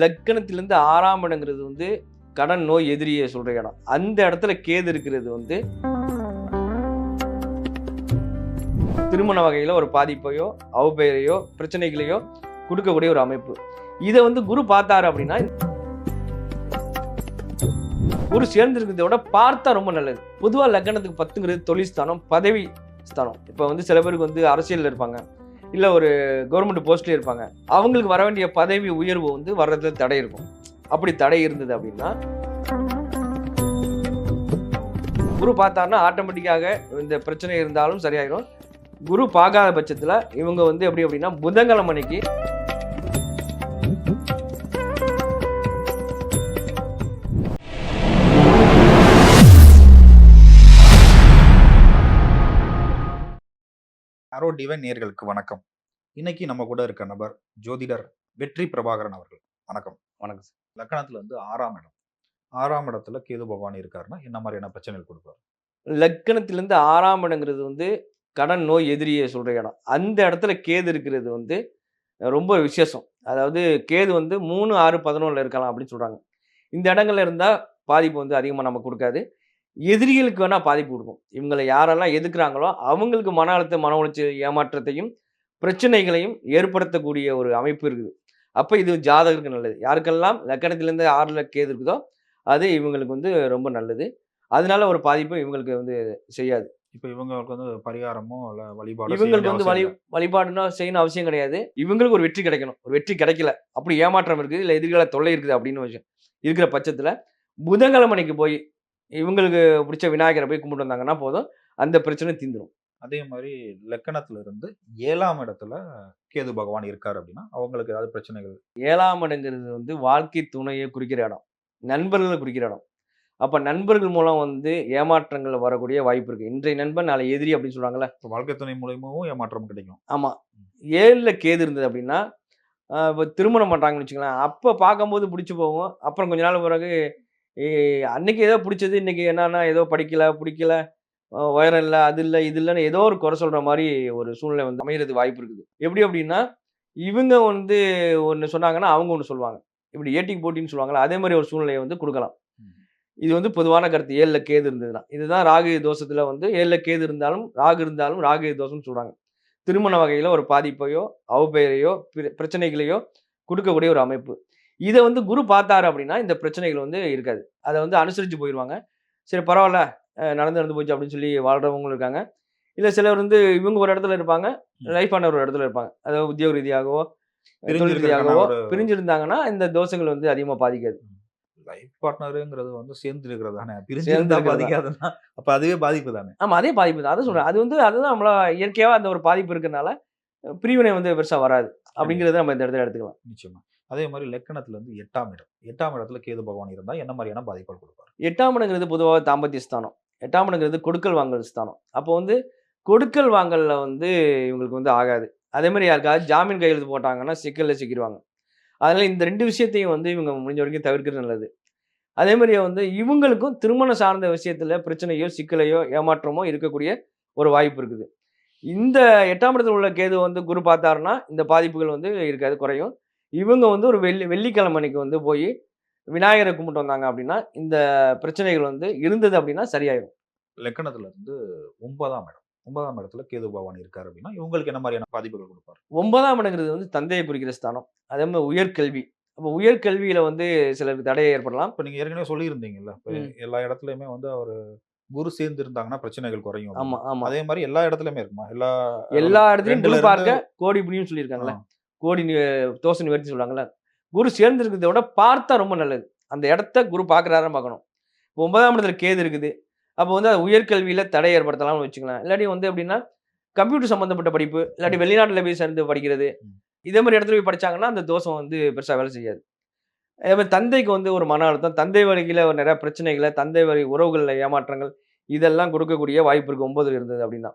லக்கணத்திலேருந்து ஆறாம் இடங்கிறது வந்து கடன் நோய் எதிரியை சொல்கிற இடம். அந்த இடத்துல கேது இருக்கிறது வந்து திருமண வகையில் ஒரு பாதிப்பையோ அவப்பெயரையோ பிரச்சனைகளையோ கொடுக்கக்கூடிய ஒரு அமைப்பு. இதை வந்து குரு பார்த்தாரு அப்படின்னா குரு சேர்ந்திருக்கிறத விட பார்த்தா ரொம்ப நல்லது. பொதுவாக லக்னத்துக்கு பத்துங்கிறது தொழில் ஸ்தானம் பதவி ஸ்தானம். இப்போ வந்து சில பேருக்கு வந்து அரசியலில் இருப்பாங்க. இல்லை ஒரு கவர்மெண்ட் போஸ்ட்லேயே இருப்பாங்க. அவங்களுக்கு வர வேண்டிய பதவி உயர்வு வந்து வர்றதுல தடை இருக்கும். அப்படி தடை இருந்தது அப்படின்னா குரு பார்த்தாருன்னா ஆட்டோமேட்டிக்காக இந்த பிரச்சனை இருந்தாலும் சரியாயிடும் குரு பார்க்காத பட்சத்தில் இவங்க வந்து எப்படி அப்படின்னா புதன்கிழமை அன்னைக்கு அரோ டிவைன் நேர்களுக்கு வணக்கம். இன்னைக்கு நம்ம கூட இருக்க நபர் ஜோதிடர் வெற்றி பிரபாகரன் அவர்கள். வணக்கம். வணக்கம் சார். லக்கணத்துல வந்து ஆறாம் இடம். ஆறாம் இடத்துல கேது பகவான் இருக்காருன்னா என்ன மாதிரியான பிரச்சனைகள் கொடுப்பாரு? லக்கணத்திலேருந்து ஆறாம் இடங்கிறது வந்து கடன் நோய் எதிரியை சொல்ற இடம். அந்த இடத்துல கேது இருக்கிறது வந்து ரொம்ப விசேஷம். அதாவது கேது வந்து மூணு ஆறு பதினொன்றில் இருக்கலாம் அப்படின்னு சொல்கிறாங்க இந்த இடங்கள்ல இருந்தால் பாதிப்பு வந்து அதிகமாக நம்ம கொடுக்காது. எதிரிகளுக்கு வேணால் பாதிப்பு கொடுக்கும். இவங்களை யாரெல்லாம் எதுக்குறாங்களோ அவங்களுக்கு மன அழுத்த மன உளைச்சல் ஏமாற்றத்தையும் பிரச்சனைகளையும் ஏற்படுத்தக்கூடிய ஒரு அமைப்பு இருக்குது. அப்போ இது ஜாதகருக்கு நல்லது. யாருக்கெல்லாம் லக்கணத்திலேருந்து ஆறில் கேது இருக்குதோ அது இவங்களுக்கு வந்து ரொம்ப நல்லது. அதனால ஒரு பாதிப்பு இவங்களுக்கு வந்து செய்யாது. இப்ப இவங்களுக்கு வந்து பரிகாரமோ இல்ல வழிபாடு இவங்களுக்கு வந்து வழி வழிபாடுனா செய்யணும் அவசியம் கிடையாது. இவங்களுக்கு ஒரு வெற்றி கிடைக்கணும். ஒரு வெற்றி கிடைக்கல. அப்படி ஏமாற்றம் இருக்குது இல்லை எதிர்கால தொல்லை இருக்குது அப்படின்னு விஷயம் இருக்கிற பட்சத்தில் புதன்கிழமைக்கு போய் இவங்களுக்கு பிடிச்ச விநாயகரை போய் கும்பிட்டு வந்தாங்கன்னா போதும். அந்த பிரச்சனை தீந்துடும் அதே மாதிரி லக்கணத்துல இருந்து ஏழாம் இடத்துல கேது பகவான் இருக்காரு அப்படின்னா அவங்களுக்கு ஏதாவது பிரச்சனைகள்? ஏழாம் இடங்கிறது வந்து வாழ்க்கை துணையை குறிக்கிற இடம். நண்பர்களை குறிக்கிற இடம். அப்போ நண்பர்கள் மூலம் வந்து ஏமாற்றங்கள் வரக்கூடிய வாய்ப்பு இருக்குது இன்றைய நண்பன் நாளை எதிரி அப்படின்னு சொல்கிறாங்களே இப்ப வாழ்க்கை துணை மூலியமாவும் ஏமாற்றம் கிடைக்கும். ஆமாம் ஏழில் கேது இருந்தது அப்படின்னா இப்போ திருமணம் பண்ணுறாங்கன்னு வச்சுக்கலாம் அப்போ பார்க்கும்போது பிடிச்சி போகும். அப்புறம் கொஞ்ச நாள் பிறகு அன்னைக்கு ஏதோ பிடிச்சது இன்னைக்கு என்னன்னா ஏதோ படிக்கல பிடிக்கல உயரம் இல்லை அது இல்லை இது இல்லைன்னு ஏதோ ஒரு குறை சொல்கிற மாதிரி ஒரு சூழ்நிலை வந்து அமையிறது வாய்ப்பு இருக்குது. எப்படி அப்படின்னா இவங்க வந்து ஒன்று சொன்னாங்கன்னா அவங்க ஒன்று சொல்லுவாங்க. இப்படி ஏட்டிக்கு போட்டின்னு சொல்லுவாங்கல்ல அதே மாதிரி ஒரு சூழ்நிலையை வந்து கொடுக்கலாம். இது வந்து பொதுவான கருத்து. ஏழில் கேது இருந்ததுன்னா. இதுதான் ராகு தோஷத்தில் வந்து ஏழில் கேது இருந்தாலும் ராகு இருந்தாலும் ராகு தோஷம்னு சொல்கிறாங்க திருமண வகையில் ஒரு பாதிப்பையோ அவப்பெயரையோ பிர- பிரச்சனைகளையோ கொடுக்கக்கூடிய ஒரு அமைப்பு. இதை வந்து குரு பார்த்தாரு அப்படின்னா இந்த பிரச்சனைகள் வந்து இருக்காது. அதை வந்து அனுசரித்து போயிடுவாங்க சரி பரவாயில்ல. நடந்து நடந்து போச்சு அப்படின்னு சொல்லி வாழ்றவங்களும் இருக்காங்க. இல்லை சிலர் வந்து இவங்க ஒரு இடத்துல இருப்பாங்க லைஃப் ஆன ஒரு இடத்துல இருப்பாங்க. அதாவது உத்தியோக ரீதியாகவோ தொழில் ரீதியாகவோ பிரிஞ்சிருந்தாங்கன்னா இந்த தோஷங்கள் வந்து அதிகமாக பாதிக்காது. லைஃப் பார்ட்னருங்கிறது வந்து சேர்ந்து இருக்கிறது தானே. சேர்ந்து பிரிஞ்சிருந்தா பாதிக்காதுன்னா அப்ப அதுவே பாதிப்பு தானே. ஆமாம் அதே பாதிப்பு தான். அதை சொல்கிறேன் அது வந்து அதுதான் நம்மள இயற்கையாக அந்த ஒரு பாதிப்பு இருக்கிறனால பிரிவினை வந்து பெருசாக வராது. அப்படிங்கிறத நம்ம இந்த இடத்துல எடுத்துக்கலாம். நிச்சயமா. அதே மாதிரி லக்கணத்துல இருந்து எட்டாம் இடம். எட்டாம் இடத்துல கேது பகவான் இருந்தா என்ன மாதிரியான பாதிப்புகள் கொடுப்பாரு? எட்டாம் இடங்கிறது பொதுவாக தாம்பத்திய ஸ்தானம். எட்டாம் இடங்கிறது கொடுக்கல் வாங்கல் ஸ்தானம். அப்போ வந்து கொடுக்கல் வாங்கல்ல வந்து இவங்களுக்கு வந்து ஆகாது. அதே மாதிரி யாருக்காவது ஜாமீன் கையெழுத்து போட்டாங்கன்னா சிக்கலில் சிக்கிடுவாங்க அதனால் இந்த ரெண்டு விஷயத்தையும் வந்து இவங்க முடிஞ்ச வரைக்கும் தவிர்க்கிறது நல்லது. அதே மாதிரி வந்து இவங்களுக்கும் திருமணம் சார்ந்த விஷயத்தில் பிரச்சனையோ சிக்கலையோ ஏமாற்றமோ இருக்கக்கூடிய ஒரு வாய்ப்பு இருக்குது. இந்த எட்டாம் இடத்துல உள்ள கேது வந்து குரு பார்த்தாருன்னா இந்த பாதிப்புகள் வந்து இருக்காது குறையும். இவங்க வந்து ஒரு வெள்ளி வெள்ளிக்கிழமை அன்னைக்கு வந்து போய் விநாயகரை கும்பிட்டு வந்தாங்க அப்படின்னா இந்த பிரச்சனைகள் வந்து இருந்தது அப்படின்னா சரியாயிடும் லக்கணத்துல இருந்து ஒன்பதாம் இடம். ஒன்பதாம் இடத்துல கேது பகவான் இருக்காரு அப்படின்னா இவங்களுக்கு என்ன மாதிரியான பாதிப்புகள் கொடுப்பாரு? ஒன்பதாம் இடங்கிறது வந்து தந்தையை குறிக்கிற ஸ்தானம். அதே மாதிரி உயர்கல்வி. அப்போ உயர்கல்வியில வந்து சிலருக்கு தடை ஏற்படலாம். இப்ப நீங்க ஏற்கனவே சொல்லியிருந்தீங்கல்ல. எல்லா இடத்துலயுமே வந்து அவர் குரு சேர்ந்து இருந்தாங்கன்னா பிரச்சனைகள் குறையும் ஆமா. ஆமா. அதே மாதிரி எல்லா இடத்துலயுமே இருக்குமா? எல்லா எல்லா இடத்துலயும் குரு பார்க்க கோடி புண்ணியம் சொல்லியிருக்காங்கல்ல. ஆ. கோடி தோசை நிவர்த்தி சொல்றாங்கல்ல. குரு சேர்ந்திருக்கிறத விட பார்த்தா ரொம்ப நல்லது. அந்த இடத்த குரு பார்க்குறாருன்னு பார்க்கணும். இப்போ ஒன்பதாம் இடத்துல கேது இருக்குது. அப்போ வந்து அது உயர்கல்வியில தடை ஏற்படுத்தலாம்னு வச்சுக்கலாம் இல்லாட்டி வந்து எப்படின்னா கம்ப்யூட்டர் சம்மந்தப்பட்ட படிப்பு இல்லாட்டி வெளிநாட்டில் போய் சேர்ந்து படிக்கிறது. இதே மாதிரி இடத்துல போய் படிச்சாங்கன்னா அந்த தோஷம் வந்து பெருசாக வேலை செய்யாது. அதே மாதிரி தந்தைக்கு வந்து ஒரு மன அழுத்தம் தந்தை வழியில் நிறைய பிரச்சனைகளை தந்தை வழி உறவுகளில் ஏமாற்றங்கள் இதெல்லாம் கொடுக்கக்கூடிய வாய்ப்பு இருக்குது ஒன்பதுல இருந்தது அப்படின்னா.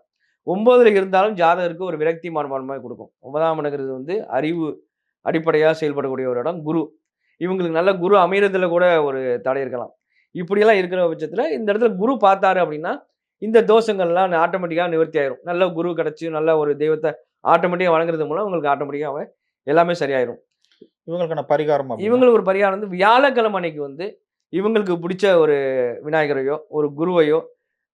ஒன்பதுல இருந்தாலும் ஜாதகருக்கு ஒரு விரக்தி மனப்பான்மை கொடுக்கும். ஒன்பதாம் இடங்கிறது வந்து அறிவு அடிப்படையாக செயல்படக்கூடிய ஒரு இடம் குரு. இவங்களுக்கு நல்ல குரு அமைகிறதுல கூட ஒரு தடை இருக்கலாம். இப்படியெல்லாம் இருக்கிற பட்சத்தில் இந்த இடத்துல குரு பார்த்தாரு அப்படின்னா இந்த தோஷங்கள்லாம் ஆட்டோமேட்டிக்காக நிவர்த்தி ஆயிரும். நல்ல குரு கிடச்சி நல்ல ஒரு தெய்வத்தை ஆட்டோமேட்டிக்காக வணங்குறது மூலம் உங்களுக்கு ஆட்டோமேட்டிக்காக எல்லாமே சரியாயிரும். இவங்களுக்கான பரிகாரம் இவங்களுக்கு ஒரு பரிகாரம் வந்து வியாழக்கிழமை அன்னைக்கு வந்து இவங்களுக்கு பிடிச்ச ஒரு விநாயகரையோ ஒரு குருவையோ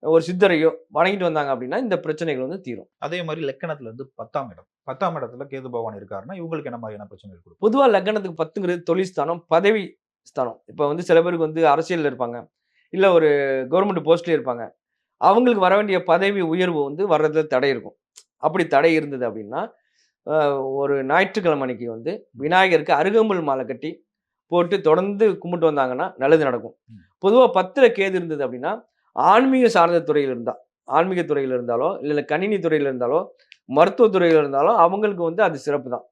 ஒரு சித்தரையோ வணங்கிட்டு வந்தாங்க அப்படின்னா இந்த பிரச்சனைகள் வந்து தீரும். அதே மாதிரி லக்கணத்துல இருந்து பத்தாம் இடம். பத்தாம் இடத்துல கேது பகவான் இருக்காருன்னா இவங்களுக்கு என்ன மாதிரியான பிரச்சனைகள் கொடுக்கும்? பொதுவாக லக்னத்துக்கு பத்துங்கிறது தொழில் ஸ்தானம் பதவி ஸ்தானம். இப்போ வந்து சில பேருக்கு வந்து அரசியலில் இருப்பாங்க. இல்லை ஒரு கவர்மெண்ட் போஸ்ட்லேயே இருப்பாங்க. அவங்களுக்கு வர வேண்டிய பதவி உயர்வு வந்து வர்றதுல தடை இருக்கும். அப்படி தடை இருந்தது அப்படின்னா ஒரு ஞாயிற்றுக்கிழமை அன்னைக்கு வந்து விநாயகருக்கு அருகம்புல் மாலை கட்டி போட்டு தொடர்ந்து கும்பிட்டு வந்தாங்கன்னா நல்லது நடக்கும். பொதுவாக பத்தில் கேது இருந்தது அப்படின்னா ஆன்மீக சார்ந்த துறையில் இருந்தா ஆன்மீக துறையில் இருந்தாலோ இல்லை கணினி துறையில் இருந்தாலோ மருத்துவ துறையில் இருந்தாலோ அவங்களுக்கு வந்து அது சிறப்பு தான்.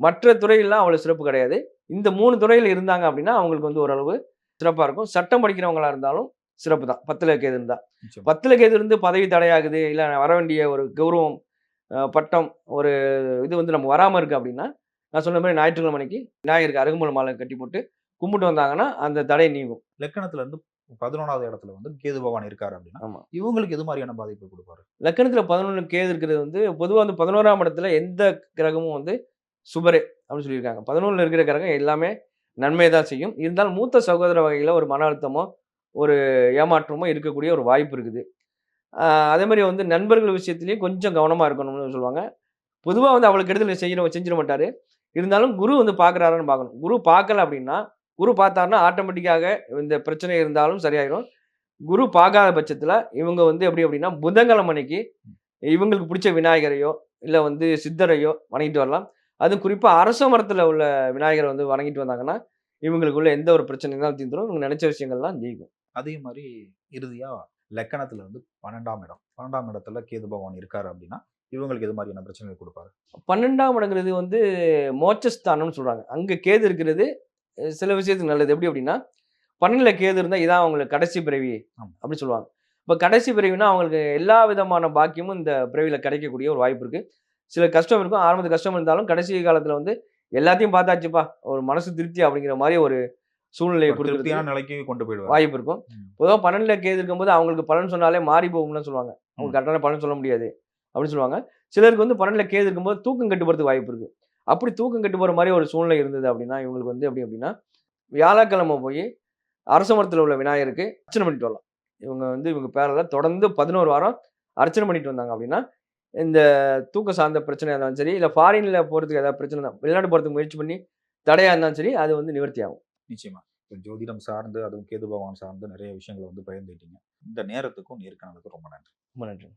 மற்ற துறையெல்லாம் அவ்வளோ சிறப்பு கிடையாது. இந்த மூணு துறையில் இருந்தாங்க அப்படின்னா அவங்களுக்கு வந்து ஓரளவு சிறப்பாக இருக்கும். சட்டம் படிக்கிறவங்களா இருந்தாலும் சிறப்பு தான். பத்தில் கேது இருந்தா. நிச்சயமா. பத்தில் கேது இருந்து பதவி தடையாகுது இல்லை வர வேண்டிய ஒரு கௌரவம் பட்டம் ஒரு இது வந்து நம்ம வராமல் இருக்கு அப்படின்னா நான் சொன்ன மாதிரி ஞாயிற்றுக்கிழமை அன்னைக்கு விநாயகருக்கு அருகுமலை மாலை கட்டி போட்டு கும்பிட்டு வந்தாங்கன்னா அந்த தடை நீங்கும். லக்கணத்துல இருந்து பதினொன்றாவது இடத்துல வந்து கேது பகவான் இருக்காரு அப்படின்னா. இவங்களுக்கு எது மாதிரியான பாதிப்பு கொடுப்பாரு? லக்கணத்தில் பதினொன்று கேது இருக்கிறது வந்து பொதுவாக வந்து பதினோராம் இடத்துல எந்த கிரகமும் வந்து சுபரே அப்படின்னு சொல்லியிருக்காங்க. பதினொன்றில் இருக்கிற கிரகம் எல்லாமே நன்மை தான் செய்யும். இருந்தாலும் மூத்த சகோதர வகையில் ஒரு மன அழுத்தமோ ஒரு ஏமாற்றமோ இருக்கக்கூடிய ஒரு வாய்ப்பு இருக்குது. அதே மாதிரி வந்து நண்பர்கள் விஷயத்துலையும் கொஞ்சம் கவனமாக இருக்கணும்னு சொல்லுவாங்க. பொதுவாக வந்து அவளுக்கு இடத்துல செய்ய செஞ்சிட மாட்டாரு. இருந்தாலும் குரு வந்து பார்க்குறாருன்னு பார்க்கணும். குரு பார்க்கல அப்படின்னா குரு பார்த்தாருன்னா ஆட்டோமேட்டிக்காக இந்த பிரச்சனை இருந்தாலும் சரியாயிடும் குரு பார்க்காத பட்சத்தில் இவங்க வந்து எப்படி அப்படின்னா புதன்கிழமை அன்னைக்கு இவங்களுக்கு பிடிச்ச விநாயகரையோ இல்லை வந்து சித்தரையோ வணங்கிட்டு வரலாம். அதுவும் குறிப்பாக அரச மரத்தில் உள்ள விநாயகரை வந்து வணங்கிட்டு வந்தாங்கன்னா இவங்களுக்குள்ள எந்த ஒரு பிரச்சனை இருந்தாலும் தீர்ந்துடும் இவங்க நினைச்ச விஷயங்கள்லாம் ஜெயிக்கும். அதே மாதிரி இறுதியா லக்கணத்துல வந்து பன்னெண்டாம் இடம். பன்னெண்டாம் இடத்துல கேது பகவான் இருக்காரு அப்படின்னா இவங்களுக்கு எது மாதிரியான பிரச்சனைகள் கொடுப்பாரு? பன்னெண்டாம் இடங்கிறது வந்து மோட்சஸ்தானம்னு சொல்றாங்க. அங்க கேது இருக்கிறது சில விஷயத்துக்கு நல்லது. எப்படி அப்படின்னா பன்னெண்டுல கேது இருந்தா இதான் அவங்களுக்கு கடைசி பிறவி. அப்படின்னு சொல்லுவாங்க. இப்போ கடைசி பிறவினா அவங்களுக்கு எல்லா விதமான பாக்கியமும் இந்த பிறவியில கிடைக்கக்கூடிய ஒரு வாய்ப்பு இருக்கு. சில கஷ்டம் இருக்கும். ஆரம்பத்து கஷ்டம் இருந்தாலும் கடைசி காலத்துல வந்து எல்லாத்தையும் பார்த்தாச்சுப்பா ஒரு மனசு திருப்தி அப்படிங்கிற மாதிரி ஒரு சூழ்நிலையை திருப்தியான நிலைக்கு கொண்டு போயிடுவாரு வாய்ப்பு இருக்கும். பொதுவாக பன்னெண்டுல கேது இருக்கும்போது அவங்களுக்கு பலன் சொன்னாலே மாறி போகும்னு சொல்லுவாங்க. அவங்க. கரெக்டான பலன் சொல்ல முடியாது அப்படின்னு சொல்லுவாங்க. சிலருக்கு வந்து பன்னெண்டுல கேது இருக்கும்போது தூக்கம் கெட்டு போகிறதுக்கு வாய்ப்பு இருக்கு. அப்படி தூக்கம் கெட்டு போகிற மாதிரி ஒரு சூழ்நிலை இருந்தது அப்படின்னா இவங்களுக்கு வந்து எப்படி அப்படின்னா வியாழக்கிழமை போய் அரச மரத்தில் உள்ள விநாயகருக்கு அர்ச்சனை பண்ணிட்டு வரலாம். இவங்க வந்து இவங்க பேரில் தொடர்ந்து பதினோரு வாரம் அர்ச்சனை பண்ணிட்டு வந்தாங்க அப்படின்னா இந்த தூக்கம் சார்ந்த பிரச்சனையாக இருந்தாலும் சரி இல்லை ஃபாரினில் போகிறதுக்கு ஏதாவது பிரச்சனை தான் வெளிநாடு போகிறதுக்கு முயற்சி பண்ணி தடையாக இருந்தாலும் சரி அது வந்து நிவர்த்தி ஆகும். நிச்சயமா. இப்ப ஜோதிடம் சார்ந்து அதுவும் கேது பகவான் சார்ந்து நிறைய விஷயங்களை வந்து பகிர்ந்துட்டீங்க இந்த நேரத்துக்கும் நேர்காணலுக்கும் ரொம்ப நன்றி. ரொம்ப நன்றி